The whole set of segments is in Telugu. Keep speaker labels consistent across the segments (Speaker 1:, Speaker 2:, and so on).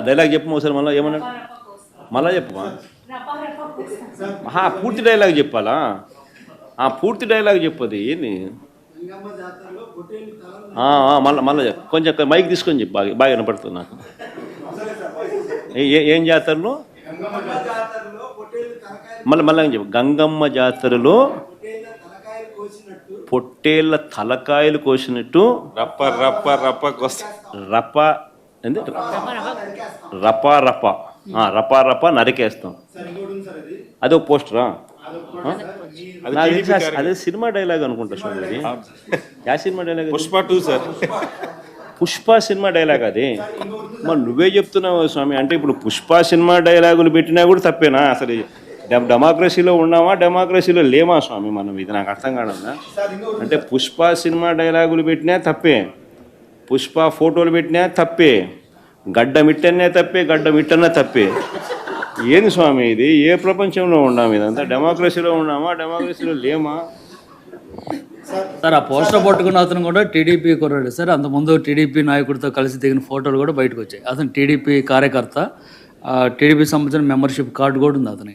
Speaker 1: డైలాగ్ చెప్పు ఒకసారి మళ్ళీ ఏమన్నాడు మళ్ళా చెప్పమా ఆహా, పూర్తి డైలాగ్ చెప్పాలా? ఆ పూర్తి డైలాగ్ చెప్పది ఏంది? మళ్ళా మళ్ళా చెప్పు. కొంచెం మైక్ తీసుకొని చెప్పు బాగా బాగా వినపడుతుంది నాకు. ఏ- జాతరలో? మళ్ళీ మళ్ళీ చెప్పు? గంగమ్మ జాతరలో పొట్టేళ్ళ తలకాయలు కోసినట్టు
Speaker 2: రప్ప రప్ప రప్ప కొస్త.
Speaker 1: రప ఏంది? రప రప రప రప నరికేస్తాం. అదో పోస్టరా
Speaker 2: అది
Speaker 1: నాకు
Speaker 2: TDP
Speaker 1: తెలిసి అదే సినిమా డైలాగ్ అనుకుంటా స్వామి అది yeah cinema dialogue?
Speaker 2: Pushpa two sir.
Speaker 1: Pushpa cinema dialogue అది. మరి నువ్వే చెప్తున్నావు స్వామి అంటే ఇప్పుడు పుష్ప సినిమా డైలాగులు పెట్టినా కూడా తప్పేనా? అసలు డెమ- డెమోక్రసీలో ఉన్నామా డెమోక్రసీలో లేమా స్వామి? మనం ఇది నాకు అర్థం కాదన్నా. అంటే పుష్ప సినిమా డైలాగులు పెట్టినా తప్పే. పుష్ప ఫోటోలు పెట్టినా తప్పే గడ్డ మిట్టనే తప్పే గడ్డ మిట్టనే తప్పే. ఏంది స్వామి ఇది? ఏ ప్రపంచంలో ఉన్నాము ఇదంతా? డెమోక్రసీలో ఉన్నామా? డెమోక్రసీలో లేమా?
Speaker 3: సార్ ఆ పోస్టర్ పట్టుకున్న అతను కూడా టీడీపీ కుర్రాడు. సార్ అంతకుముందు టీడీపీ నాయకుడితో కలిసి దిగిన ఫోటోలు కూడా బయటకు వచ్చాయి. అతను టీడీపీ కార్యకర్త టీడీపీ సంబంధించిన మెంబర్షిప్ కార్డు కూడా ఉంది అతని.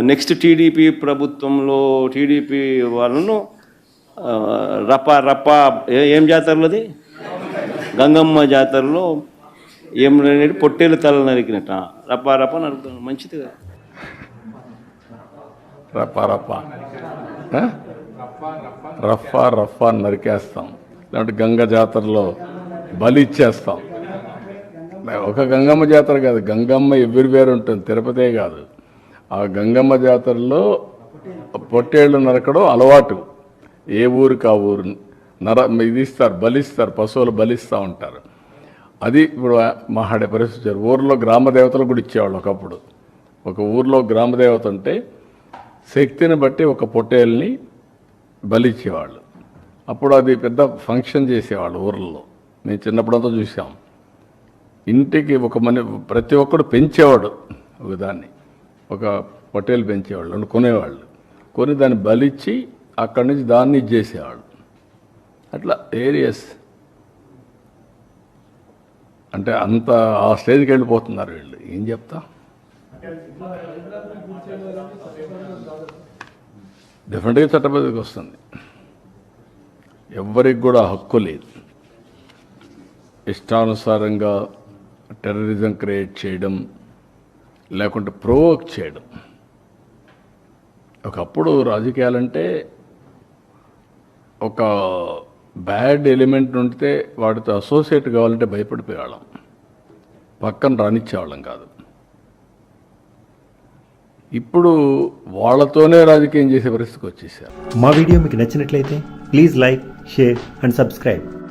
Speaker 1: నెక్స్ట్ టీడీపీ ప్రభుత్వంలో టీడీపీ వాళ్ళను రపా రప రప ఏ- ఏం జాతరలోది గంగమ్మ జాతరలో ఏం పొట్టేలు తల నరికినట్ట. రప రప నరుకుతాను మంచిది కదా.
Speaker 4: రప్ప రప్ప రఫా రఫా నరికేస్తాం. లేదంటే గంగ జాతరలో బలి ఇచ్చేస్తాం. ఒక గంగమ్మ జాతర కాదు. గంగమ్మ ఎవ్రీవేర్ ఉంటుంది. తిరుపతే కాదు. ఆ గంగమ్మ జాతరలో పొట్టేళ్ళు నరకడం అలవాటు. ఏ ఊరికి ఆ ఊరు నర ఇది ఇస్తారు బలిస్తారు పశువులు బలిస్తూ ఉంటారు. అది ఇప్పుడు మహాడే పరిస్థితి ఊర్లో గ్రామదేవతలు కూడా ఇచ్చేవాళ్ళు ఒకప్పుడు. ఒక ఊర్లో గ్రామదేవత ఉంటే శక్తిని బట్టి ఒక పొట్టేల్ని బలిచ్చేవాళ్ళు. అప్పుడు అది పెద్ద ఫంక్షన్ చేసేవాళ్ళు ఊర్లలో మేము చిన్నప్పుడంతా చూసాం. ఇంటికి ఒక మని ప్రతి ఒక్కడు పెంచేవాడు ఒకదాన్ని ఒక పొట్టేలు పెంచేవాళ్ళు కొనేవాళ్ళు. కొని దాన్ని బలిచ్చి అక్కడి నుంచి దాన్ని ఇచ్చేసేవాళ్ళు. అట్లా ఏరియస్. అంటే అంత ఆ స్టేజ్కి వెళ్ళిపోతున్నారు వీళ్ళు. ఏం చెప్తా? డెఫినెట్గా చట్టబద్ధకి వస్తుంది. ఎవ్వరికి కూడా హక్కు లేదు. ఇష్టానుసారంగా టెర్రరిజం క్రియేట్ చేయడం లేకుంటే ప్రోవోక్ చేయడం. ఒకప్పుడు రాజకీయాలంటే ఒక బ్యాడ్ ఎలిమెంట్ ఉంటే వాటితో అసోసియేట్ కావాలంటే భయపడిపోయేవాళ్ళం. పక్కన రానిచ్చేవాళ్ళం కాదు. ఇప్పుడు వాళ్ళతోనే రాజకీయం చేసే పరిస్థితికి వచ్చేసారు.
Speaker 5: మా వీడియో మీకు నచ్చినట్లయితే please like share and subscribe.